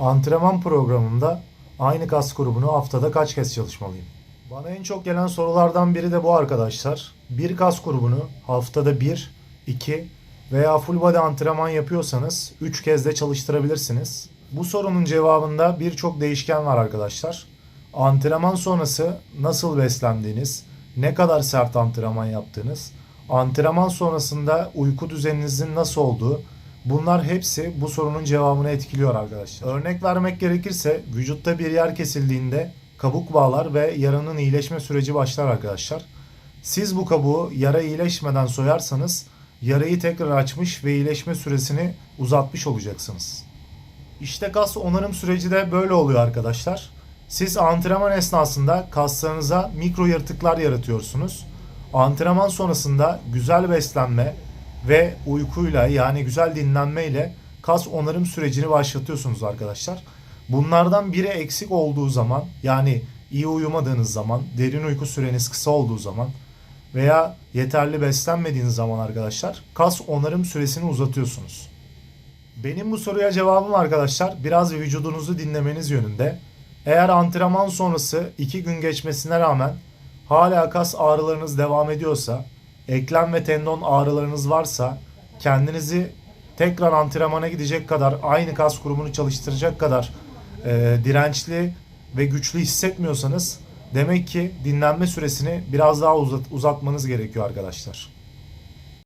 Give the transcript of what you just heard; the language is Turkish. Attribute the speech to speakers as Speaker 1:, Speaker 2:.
Speaker 1: Antrenman programımda aynı kas grubunu haftada kaç kez çalışmalıyım? Bana en çok gelen sorulardan biri de bu arkadaşlar. Bir kas grubunu haftada 1, 2 veya full body antrenman yapıyorsanız 3 kez de çalıştırabilirsiniz. Bu sorunun cevabında birçok değişken var arkadaşlar. Antrenman sonrası nasıl beslendiğiniz, ne kadar sert antrenman yaptığınız, antrenman sonrasında uyku düzeninizin nasıl olduğu, bunlar hepsi bu sorunun cevabını etkiliyor arkadaşlar. Örnek vermek gerekirse vücutta bir yer kesildiğinde kabuk bağlar ve yaranın iyileşme süreci başlar arkadaşlar. Siz bu kabuğu yara iyileşmeden soyarsanız yarayı tekrar açmış ve iyileşme süresini uzatmış olacaksınız. İşte kas onarım süreci de böyle oluyor arkadaşlar. Siz antrenman esnasında kaslarınıza mikro yırtıklar yaratıyorsunuz. Antrenman sonrasında güzel beslenme ve uykuyla yani güzel dinlenmeyle kas onarım sürecini başlatıyorsunuz arkadaşlar. Bunlardan biri eksik olduğu zaman yani iyi uyumadığınız zaman, derin uyku süreniz kısa olduğu zaman veya yeterli beslenmediğiniz zaman arkadaşlar kas onarım süresini uzatıyorsunuz. Benim bu soruya cevabım arkadaşlar biraz vücudunuzu dinlemeniz yönünde. Eğer antrenman sonrası 2 gün geçmesine rağmen hala kas ağrılarınız devam ediyorsa, eklem ve tendon ağrılarınız varsa, kendinizi tekrar antrenmana gidecek kadar, aynı kas grubunu çalıştıracak kadar e, dirençli ve güçlü hissetmiyorsanız demek ki dinlenme süresini biraz daha uzat, uzatmanız gerekiyor arkadaşlar.